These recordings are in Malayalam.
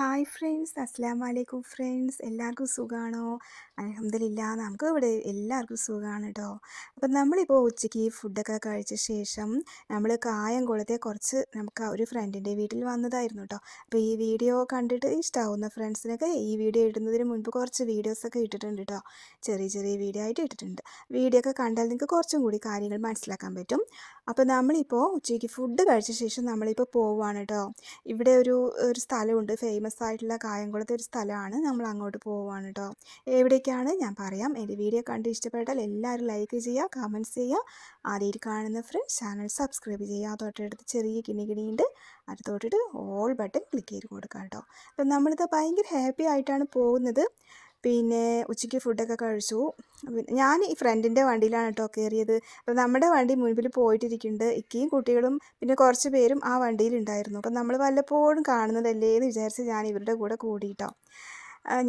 ഹായ് ഫ്രണ്ട്സ് അസ്സാം വലൈക്കും ഫ്രണ്ട്സ് എല്ലാവർക്കും സുഖമാണോ അലഹമ്മദില്ല നമുക്ക് ഇവിടെ എല്ലാവർക്കും സുഖമാണ് കേട്ടോ അപ്പം നമ്മളിപ്പോൾ ഉച്ചയ്ക്ക് ഫുഡൊക്കെ കഴിച്ച ശേഷം നമ്മൾ കായംകുളത്തെ കുറച്ച് നമുക്ക് ഒരു ഫ്രണ്ടിന്റെ വീട്ടിൽ വന്നതായിരുന്നു കേട്ടോ അപ്പോൾ ഈ വീഡിയോ കണ്ടിട്ട് ഇഷ്ടമാവുന്ന ഫ്രണ്ട്സിനൊക്കെ ഈ വീഡിയോ ഇടുന്നതിന് മുൻപ് കുറച്ച് വീഡിയോസൊക്കെ ഇട്ടിട്ടുണ്ട് കേട്ടോ ചെറിയ ചെറിയ വീഡിയോ ആയിട്ട് ഇട്ടിട്ടുണ്ട്. വീഡിയോ ഒക്കെ കണ്ടാൽ നിങ്ങൾക്ക് കുറച്ചും കൂടി കാര്യങ്ങൾ മനസ്സിലാക്കാൻ പറ്റും. അപ്പോൾ നമ്മളിപ്പോൾ ഉച്ചയ്ക്ക് ഫുഡ് കഴിച്ച ശേഷം നമ്മളിപ്പോൾ പോവുകയാണ് കേട്ടോ ഇവിടെ ഒരു ഒരു സ്ഥലമുണ്ട് ഫേമസ് ആയിട്ടുള്ള കായംകുളത്തെ ഒരു സ്ഥലമാണ് നമ്മൾ അങ്ങോട്ട് പോവുകയാണ് കേട്ടോ എവിടേക്കാണ് ഞാൻ പറയാം. എന്റെ വീഡിയോ കണ്ട് ഇഷ്ടപ്പെട്ടാൽ എല്ലാവരും ലൈക്ക് ചെയ്യുക കമന്റ്സ് ചെയ്യുക. ആദ്യമായിട്ട് കാണുന്ന ഫ്രണ്ട്സ് ചാനൽ സബ്സ്ക്രൈബ് ചെയ്യുക. തൊട്ടടുത്ത് ചെറിയ കിണി കിണിയുണ്ട് അത് തൊട്ടിട്ട് ഓൾ ബട്ടൺ ക്ലിക്ക് ചെയ്ത് കൊടുക്കാം കേട്ടോ അപ്പം നമ്മളിത് ഭയങ്കര ഹാപ്പി ആയിട്ടാണ് പോകുന്നത്. പിന്നെ ഉച്ചയ്ക്ക് ഫുഡൊക്കെ കഴിച്ചു. ഞാൻ ഈ ഫ്രണ്ടിന്റെ വണ്ടിയിലാണ് കേട്ടോ കയറിയത്. അപ്പോൾ നമ്മുടെ വണ്ടി മുൻപിൽ പോയിട്ടിരിക്കുന്നുണ്ട്. ഇക്കയും കുട്ടികളും പിന്നെ കുറച്ച് പേരും ആ വണ്ടിയിലുണ്ടായിരുന്നു അപ്പം നമ്മൾ വല്ലപ്പോഴും കാണുന്നതല്ലേ എന്ന് വിചാരിച്ച് ഞാൻ ഇവരുടെ കൂടെ കൂടിയിട്ടോ.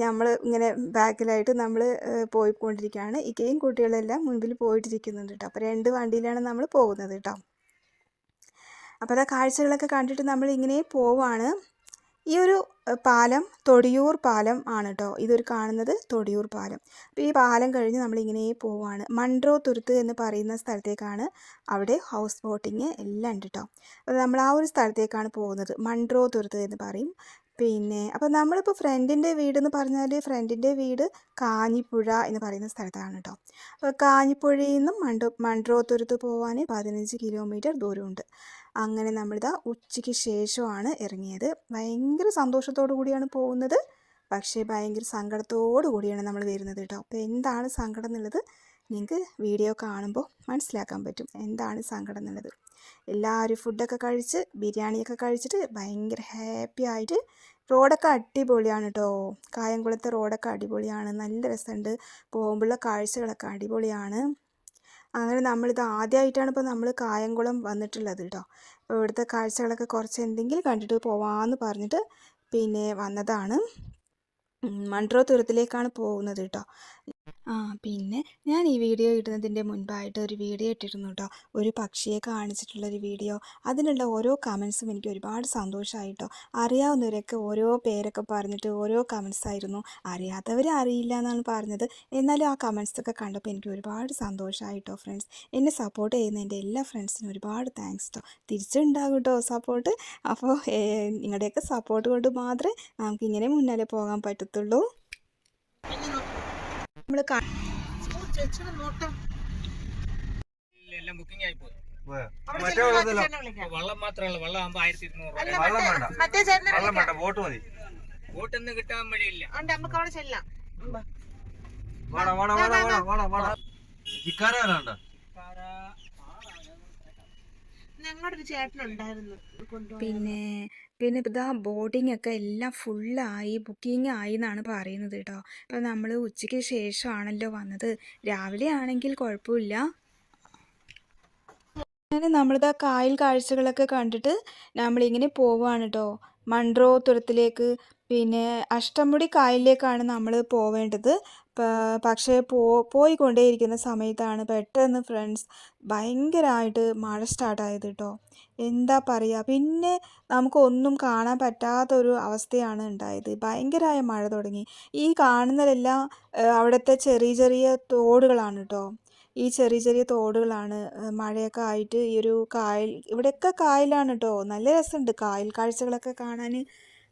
നമ്മൾ ഇങ്ങനെ ബാക്കിലായിട്ട് നമ്മൾ പോയിക്കൊണ്ടിരിക്കുകയാണ്. ഇക്കയും കുട്ടികളെല്ലാം മുൻപിൽ പോയിട്ടിരിക്കുന്നുണ്ട് കേട്ടോ. അപ്പോൾ രണ്ട് വണ്ടിയിലാണ് നമ്മൾ പോകുന്നത് കേട്ടോ. അപ്പോൾ ആ കാഴ്ചകളൊക്കെ കണ്ടിട്ട് നമ്മൾ ഇങ്ങനെ പോവാണ്. ഈ ഒരു പാലം തൊടിയൂർ പാലം ആണ് കേട്ടോ ഇതൊരു കാണുന്നത് തൊടിയൂർ പാലം. അപ്പോൾ ഈ പാലം കഴിഞ്ഞ് നമ്മളിങ്ങനെ പോവുകയാണ് മൺട്രോ തുരുത്ത് എന്ന് പറയുന്ന സ്ഥലത്തേക്കാണ് അവിടെ ഹൗസ് ബോട്ടിങ് എല്ലാം ഉണ്ട് കേട്ടോ അപ്പോൾ നമ്മൾ ആ ഒരു സ്ഥലത്തേക്കാണ് പോകുന്നത്. മൺട്രോ തുരുത്ത് എന്ന് പറയും. പിന്നെ അപ്പോൾ നമ്മളിപ്പോൾ ഫ്രണ്ടിന്റെ വീട് എന്ന് പറഞ്ഞാൽ ഫ്രണ്ടിന്റെ വീട് കാഞ്ഞിപ്പുഴ എന്ന് പറയുന്ന സ്ഥലത്താണ് കേട്ടോ അപ്പോൾ കാഞ്ഞിപ്പുഴയിൽ നിന്നും മണ്ടോ മൺട്രോത്തുരുത്ത് പോകാൻ പതിനഞ്ച് കിലോമീറ്റർ ദൂരമുണ്ട്. അങ്ങനെ നമ്മളിതാ ഉച്ചയ്ക്ക് ശേഷമാണ് ഇറങ്ങിയത്. ഭയങ്കര സന്തോഷത്തോടു കൂടിയാണ് പോകുന്നത്. പക്ഷേ ഭയങ്കര സങ്കടത്തോടു കൂടിയാണ് നമ്മൾ വരുന്നത് കേട്ടോ അപ്പോൾ എന്താണ് സങ്കടം എന്നുള്ളത് നിങ്ങൾക്ക് വീഡിയോ കാണുമ്പോൾ മനസ്സിലാക്കാൻ പറ്റും. എന്താണ് സങ്കടം എന്നുള്ളത്? എല്ലാവരും ഫുഡൊക്കെ കഴിച്ച് ബിരിയാണിയൊക്കെ കഴിച്ചിട്ട് ഭയങ്കര ഹാപ്പി ആയിട്ട് റോഡൊക്കെ അടിപൊളിയാണ് കേട്ടോ കായംകുളത്തെ റോഡൊക്കെ അടിപൊളിയാണ്. നല്ല രസമുണ്ട് പോകുമ്പോഴുള്ള കാഴ്ചകളൊക്കെ അടിപൊളിയാണ്. അങ്ങനെ നമ്മളിത് ആദ്യമായിട്ടാണ് ഇപ്പോൾ നമ്മൾ കായംകുളം വന്നിട്ടുള്ളത് കേട്ടോ ഇവിടുത്തെ കാഴ്ചകളൊക്കെ കുറച്ച് എന്തെങ്കിലും കണ്ടിട്ട് പോവാമെന്ന് പറഞ്ഞിട്ട് പിന്നെ വന്നതാണ്. മൺട്രോ തുരത്തിലേക്കാണ് പോകുന്നത് കേട്ടോ ആ പിന്നെ ഞാൻ ഈ വീഡിയോ ഇടുന്നതിന്റെ മുൻപായിട്ട് ഒരു വീഡിയോ ഇട്ടിരുന്നു കേട്ടോ ഒരു പക്ഷിയെ കാണിച്ചിട്ടുള്ളൊരു വീഡിയോ. അതിനുള്ള ഓരോ കമൻസും എനിക്ക് ഒരുപാട് സന്തോഷമായിട്ടോ അറിയാവുന്നവരൊക്കെ ഓരോ പേരൊക്കെ പറഞ്ഞിട്ട് ഓരോ കമൻസ് ആയിരുന്നു. അറിയാത്തവർ അറിയില്ല എന്നാണ് പറഞ്ഞത്. എന്നാലും ആ കമൻസൊക്കെ കണ്ടപ്പോൾ എനിക്ക് ഒരുപാട് സന്തോഷമായിട്ടോ ഫ്രണ്ട്സ് എന്നെ സപ്പോർട്ട് ചെയ്യുന്ന എന്റെ എല്ലാ ഫ്രണ്ട്സിനും ഒരുപാട് താങ്ക്സ് കേട്ടോ തിരിച്ചുണ്ടാകും കേട്ടോ സപ്പോർട്ട് അപ്പോൾ നിങ്ങളുടെയൊക്കെ സപ്പോർട്ട് കൊണ്ട് മാത്രമേ നമുക്ക് ഇങ്ങനെ മുന്നാലെ പോകാൻ പറ്റത്തുള്ളൂ. നമ്മൾ എല്ലാം ബുക്കിംഗ് ആയി പോയി വള്ളം മാത്രമല്ല വള്ളം ആകുമ്പോ ആയിരത്തി ഇരുന്നൂറ് ബോട്ട് മതി. ബോട്ടൊന്നും കിട്ടാൻ വഴിയില്ല. നമുക്ക് അവിടെ ചെല്ലാം. ഇക്കാരെ ഞങ്ങളുടെ ഒരു പിന്നെ പിന്നെ ഇതാ ബോർഡിംഗ് ഒക്കെ എല്ലാം ഫുള്ളായി ബുക്കിംഗ് ആയി എന്നാണ് പറയുന്നത് കേട്ടോ. അപ്പോൾ നമ്മൾ ഉച്ചയ്ക്ക് ശേഷമാണല്ലോ വന്നത്. രാവിലെ ആണെങ്കിൽ കുഴപ്പമില്ല. അങ്ങനെ നമ്മളിതാ കായൽ കാഴ്ചകളൊക്കെ കണ്ടിട്ട് നമ്മളിങ്ങനെ പോവുകയാണ് കേട്ടോ. മൺറോ തുരത്തിലേക്ക് പിന്നെ അഷ്ടമുടി കായലിലേക്കാണ് നമ്മൾ പോവേണ്ടത്. പക്ഷേ പോ പോയിക്കൊണ്ടേയിരിക്കുന്ന സമയത്താണ് പെട്ടെന്ന് ഫ്രണ്ട്സ് ഭയങ്കരമായിട്ട് മഴ സ്റ്റാർട്ടായത് കേട്ടോ എന്താ പറയുക പിന്നെ നമുക്കൊന്നും കാണാൻ പറ്റാത്തൊരു അവസ്ഥയാണ് ഉണ്ടായത്. ഭയങ്കരമായ മഴ തുടങ്ങി. ഈ കാണുന്നതെല്ലാം അവിടുത്തെ ചെറിയ ചെറിയ തോടുകളാണ് കേട്ടോ ഈ ചെറിയ ചെറിയ തോടുകളാണ് മഴയൊക്കെ ആയിട്ട് ഈ ഒരു കായൽ ഇവിടെയൊക്കെ കായലാണ് കേട്ടോ നല്ല രസമുണ്ട് കായൽ കാഴ്ചകളൊക്കെ കാണാൻ.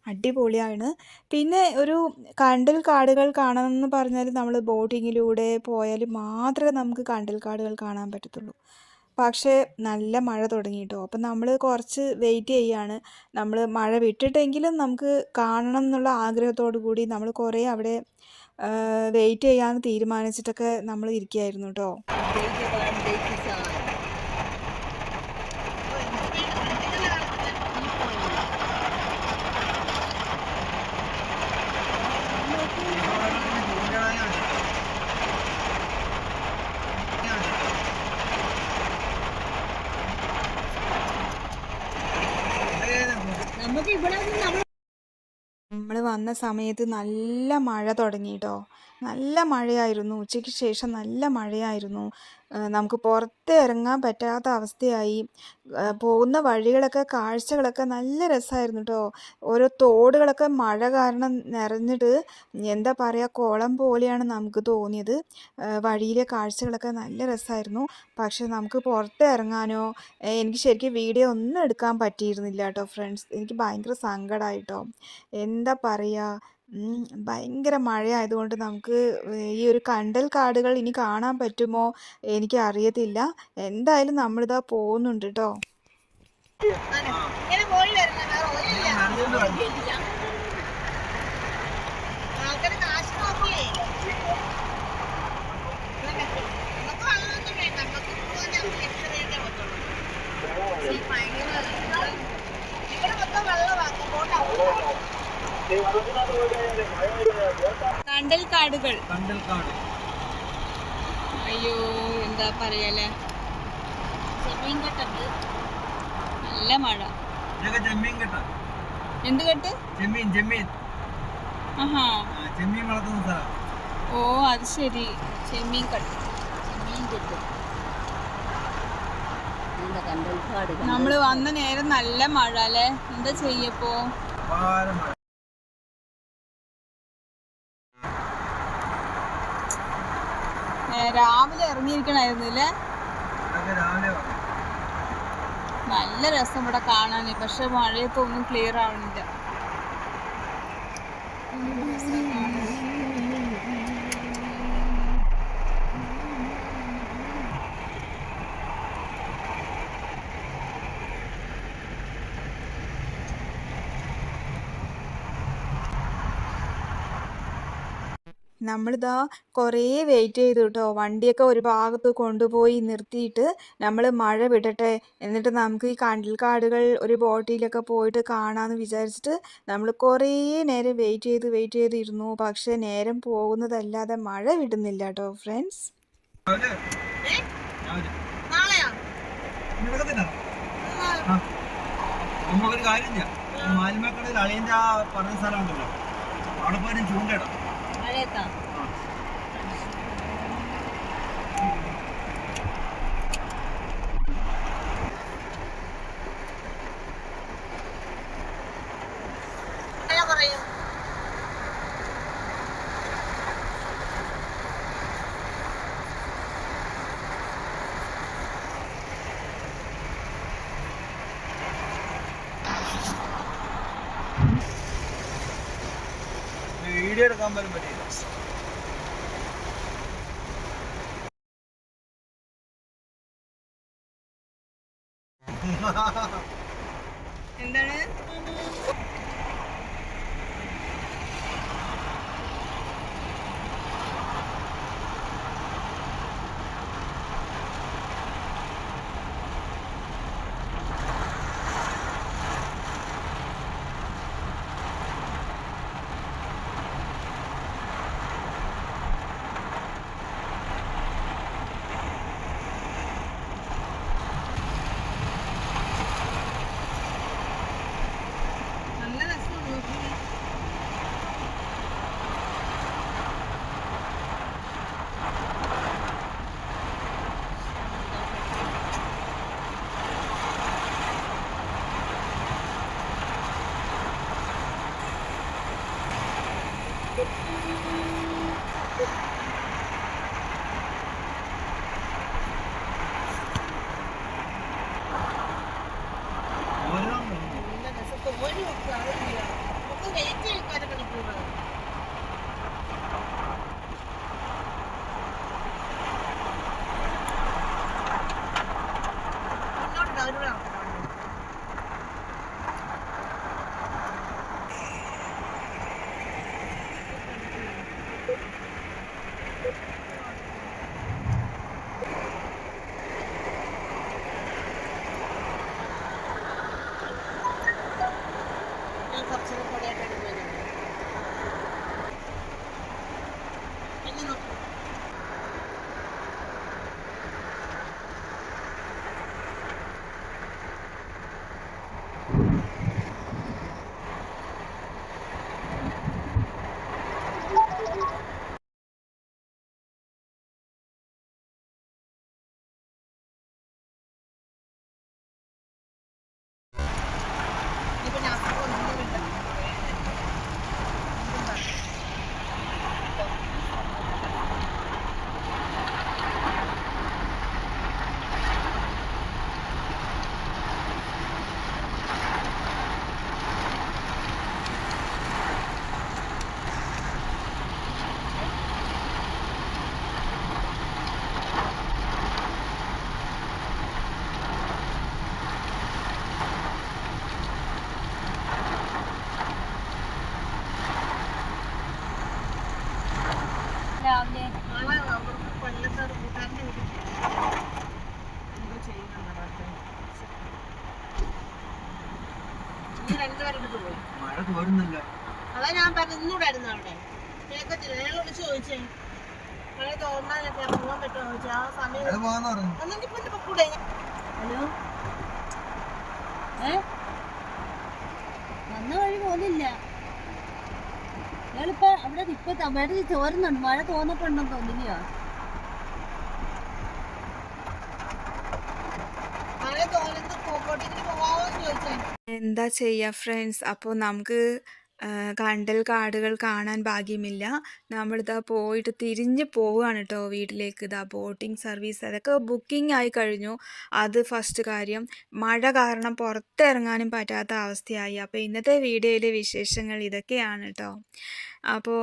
അടിപൊളിയാണ്. പിന്നെ ഒരു കണ്ടൽ കാടുകൾ കാണണമെന്ന് പറഞ്ഞാൽ നമ്മൾ ബോട്ടിങ്ങിലൂടെ പോയാൽ മാത്രമേ നമുക്ക് കണ്ടൽ കാടുകൾ കാണാൻ പറ്റത്തുള്ളൂ. പക്ഷേ നല്ല മഴ തുടങ്ങിയിട്ടോ. അപ്പം നമ്മൾ കുറച്ച് വെയിറ്റ് ചെയ്യാണ്. നമ്മൾ മഴ വിട്ടിട്ടെങ്കിലും നമുക്ക് കാണണം എന്നുള്ള ആഗ്രഹത്തോടു കൂടി നമ്മൾ കുറേ അവിടെ വെയിറ്റ് ചെയ്യാമെന്ന് തീരുമാനിച്ചിട്ടൊക്കെ നമ്മൾ ഇരിക്കുകയായിരുന്നു കേട്ടോ വന്ന സമയത്ത് നല്ല മഴ തുടങ്ങി കേട്ടോ നല്ല മഴയായിരുന്നു. ഉച്ചയ്ക്ക് ശേഷം നല്ല മഴയായിരുന്നു. നമുക്ക് പുറത്ത് ഇറങ്ങാൻ പറ്റാത്ത അവസ്ഥയായി. പോകുന്ന വഴികളൊക്കെ കാഴ്ചകളൊക്കെ നല്ല രസമായിരുന്നു കേട്ടോ ഓരോ തോടുകളൊക്കെ മഴ കാരണം നിറഞ്ഞിട്ട് എന്താ പറയുക കുളം പോലെയാണ് നമുക്ക് തോന്നിയത്. വഴിയിലെ കാഴ്ചകളൊക്കെ നല്ല രസമായിരുന്നു. പക്ഷെ നമുക്ക് പുറത്ത് ഇറങ്ങാനോ എനിക്ക് ശരിക്കും വീഡിയോ ഒന്നും എടുക്കാൻ പറ്റിയിരുന്നില്ല കേട്ടോ ഫ്രണ്ട്സ്. എനിക്ക് ഭയങ്കര സങ്കടമായിട്ടോ എന്താ പറയുക ഭയങ്കര മഴയായതുകൊണ്ട് നമുക്ക് ഈ ഒരു കണ്ടൽ കാടുകൾ ഇനി കാണാൻ പറ്റുമോ എനിക്ക് അറിയത്തില്ല. എന്തായാലും നമ്മളിതാ പോകുന്നുണ്ട് കേട്ടോ ഭയങ്കര ഇവിടെ മൊത്തം പോട്ടെ കണ്ടൽ കാടുകൾ കണ്ടൽക്കാട്. അയ്യോ എന്താ പറയല്ലേ ചെമ്മീൻകെട്ടുണ്ട്. നല്ല മഴ. ചെമ്മീൻ കേട്ടാ എന്ത് കെട്ട്? ചെമ്മീൻ ചെമ്മീൻ. ആഹാ. ചെമ്മീൻ വളർത്തുന്ന സ്ഥലം. ഓ അത് ശരി. ചെമ്മീൻ കെട്ട്. ചെമ്മീൻ കെട്ട്. നമ്മൾ വന്ന നേരം നല്ല മഴ അല്ലേ? എന്താ ചെയ്യപ്പോ അപാര മഴ ഏ, രാവിലെ ഇറങ്ങിയിരിക്കണായിരുന്നു അല്ലേ? രാവിലെ നല്ല രസം ഇവിടെ കാണാൻ പക്ഷെ മഴയത്തൊന്നും ക്ലിയർ ആവണില്ല. നമ്മളിതാ കുറേ വെയിറ്റ് ചെയ്തു കേട്ടോ വണ്ടിയൊക്കെ ഒരു ഭാഗത്ത് കൊണ്ടുപോയി നിർത്തിയിട്ട് നമ്മൾ മഴ വിടട്ടെ. എന്നിട്ട് നമുക്ക് ഈ കണ്ടൽക്കാടുകൾ ഒരു ബോട്ടിലൊക്കെ പോയിട്ട് കാണാമെന്ന് വിചാരിച്ചിട്ട് നമ്മൾ കുറേ നേരം വെയിറ്റ് ചെയ്ത് വെയിറ്റ് ചെയ്തിരുന്നു പക്ഷെ നേരം പോകുന്നതല്ലാതെ മഴ വിടുന്നില്ല കേട്ടോ ഫ്രണ്ട്സ് നമുക്കൊരു കാര്യം ചെയ്യാം മാലിമക്കടയിൽ അളിയന്റെ ആ. പറഞ്ഞ സ്ഥലമുണ്ടല്ലോ അവിടെ പോയി ചൂണ്ടയിടാം planeta. വീഡിയോ എടുക്കാൻ പോലും പറ്റിയില്ല. എന്താണ് അത് ഞാൻ പറഞ്ഞു ഇന്നൂടായിരുന്നു അവിടെ. ചോദിച്ചേ. മഴ പറ്റുമോ ചോദിച്ചു. ആ സമയം ഒന്നെങ്കിൽ പിന്നെ പൊക്കൂടെ. ഹലോ? ഏ? വന്ന വഴി പോലില്ല. അവിടെ ഇപ്പൊ മഴ ചോരുന്നുണ്ട്. മഴ തോന്നപ്പുണ്ടെന്ന് തോന്നില്ലയോ മഴ തോന്നുന്നത് എന്താ ചെയ്യുക ഫ്രണ്ട്സ്? അപ്പോൾ നമുക്ക് കണ്ടൽ കാടുകൾ കാണാൻ ഭാഗ്യമില്ല. നമ്മളിതാ പോയിട്ട് തിരിഞ്ഞ് പോവുകയാണ് കേട്ടോ വീട്ടിലേക്ക്. ഇതാ ബോട്ടിംഗ് സർവീസ് അതൊക്കെ ബുക്കിംഗ് ആയി കഴിഞ്ഞു. അത് ഫസ്റ്റ് കാര്യം. മഴ കാരണം പുറത്തിറങ്ങാനും പറ്റാത്ത അവസ്ഥയായി. അപ്പോൾ ഇന്നത്തെ വീഡിയോയിലെ വിശേഷങ്ങൾ ഇതൊക്കെയാണ് കേട്ടോ അപ്പോൾ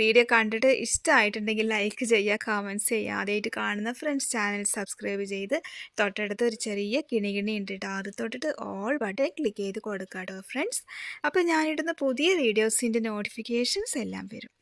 വീഡിയോ കണ്ടിട്ട് ഇഷ്ടമായിട്ടുണ്ടെങ്കിൽ ലൈക്ക് ചെയ്യുക കമന്റ്സ് ചെയ്യുക. ആദ്യമായിട്ട് കാണുന്ന ഫ്രണ്ട്സ് ചാനൽ സബ്സ്ക്രൈബ് ചെയ്ത് തൊട്ടടുത്ത് ഒരു ചെറിയ കിണികിണി ഉണ്ട് കേട്ടോ അത് തൊട്ടിട്ട് ഓൾ ബട്ടൺ ക്ലിക്ക് ചെയ്ത് കൊടുക്കുക കേട്ടോ ഫ്രണ്ട്സ് അപ്പോൾ ഞാനിടുന്ന പുതിയ വീഡിയോസിന്റെ നോട്ടിഫിക്കേഷൻസ് എല്ലാം വരും.